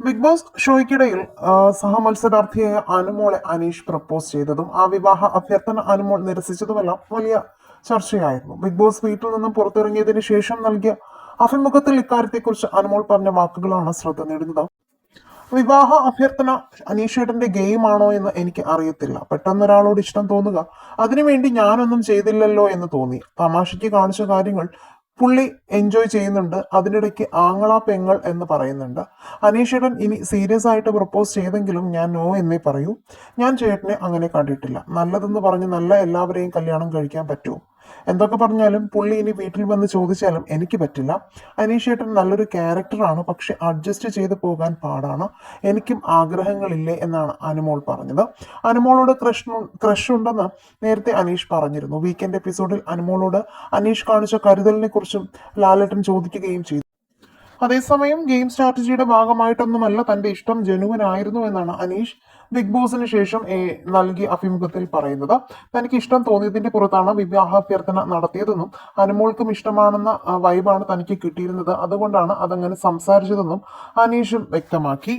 Big boss ഷോയ്ക്കിടയിൽ സഹമത്സരാർത്ഥിയായ അനുമോളെ Aneesh propose ചെയ്തതും ആ വിവാഹ അഭ്യർത്ഥന അനുമോൾ നിരസിച്ചതുമെല്ലാം വലിയ ചർച്ചയായിരുന്നു. ബിഗ് ബോസ് വീട്ടിൽ നിന്നും പുറത്തിറങ്ങിയതിനു ശേഷം നൽകിയ അഭിമുഖത്തിൽ ഇക്കാര്യത്തെക്കുറിച്ച് അനുമോൾ പറഞ്ഞ വാക്കുകളാണ് ശ്രദ്ധ നേടുന്നത്. വിവാഹ അഭ്യർത്ഥന അനീഷേട്ടന്റെ ഗെയിം ആണോ എന്ന് എനിക്ക് അറിയത്തില്ല. പെട്ടെന്ന് ഒരാളോട് ഇഷ്ടം തോന്നുക. അതിനുവേണ്ടി ഞാനൊന്നും ചെയ്തില്ലല്ലോ എന്ന് തോന്നി. തമാശയ്ക്ക് കാണിച്ച കാര്യങ്ങൾ പുള്ളി എൻജോയ് ചെയ്യുന്നുണ്ട്. അതിനിടയ്ക്ക് ആങ്ങള പെങ്ങൾ എന്ന് പറയുന്നുണ്ട്. അനീഷേട്ടൻ ഇനി സീരിയസ് ആയിട്ട് പ്രപ്പോസ് ചെയ്തെങ്കിലും ഞാൻ നോ എന്നേ പറയൂ. ഞാൻ ചേട്ടനെ അങ്ങനെ കണ്ടിട്ടില്ല. നല്ലതെന്ന് പറഞ്ഞ് നല്ല എല്ലാവരെയും കല്യാണം കഴിക്കാൻ പറ്റുമോ? എന്തൊക്കെ പറഞ്ഞാലും പുള്ളി ഇനി വീട്ടിൽ വന്ന് ചോദിച്ചാലും എനിക്ക് പറ്റില്ല. അനീഷേട്ടൻ നല്ലൊരു ക്യാരക്ടറാണ് പക്ഷെ അഡ്ജസ്റ്റ് ചെയ്ത് പോകാൻ പാടാണ്. എനിക്കും ആഗ്രഹങ്ങളില്ലേ എന്നാണ് അനുമോൾ പറഞ്ഞത്. അനുമോളോട് ക്രഷ് ക്രഷ് ഉണ്ടെന്ന് നേരത്തെ അനീഷ് പറഞ്ഞിരുന്നു. വീക്കെൻഡ് എപ്പിസോഡിൽ അനുമോളോട് അനീഷ് കാണിച്ച കരുതലിനെ കുറിച്ചും ലാലേട്ടൻ ചോദിക്കുകയും ചെയ്തു. അതേസമയം ഗെയിം സ്ട്രാറ്റജിയുടെ ഭാഗമായിട്ടൊന്നുമല്ല തന്റെ ഇഷ്ടം ജനുവനായിരുന്നു എന്നാണ് അനീഷ് ബിഗ് ബോസിന് ശേഷം നൽകിയ അഭിമുഖത്തിൽ പറയുന്നത്. തനിക്ക് ഇഷ്ടം തോന്നിയതിന്റെ പുറത്താണ് വിവാഹാഭ്യർത്ഥന നടത്തിയതെന്നും അനുമോൾക്കും ഇഷ്ടമാണെന്ന വൈബാണ് തനിക്ക് കിട്ടിയിരുന്നത്. അതുകൊണ്ടാണ് അതങ്ങനെ സംസാരിച്ചതെന്നും അനീഷും വ്യക്തമാക്കി.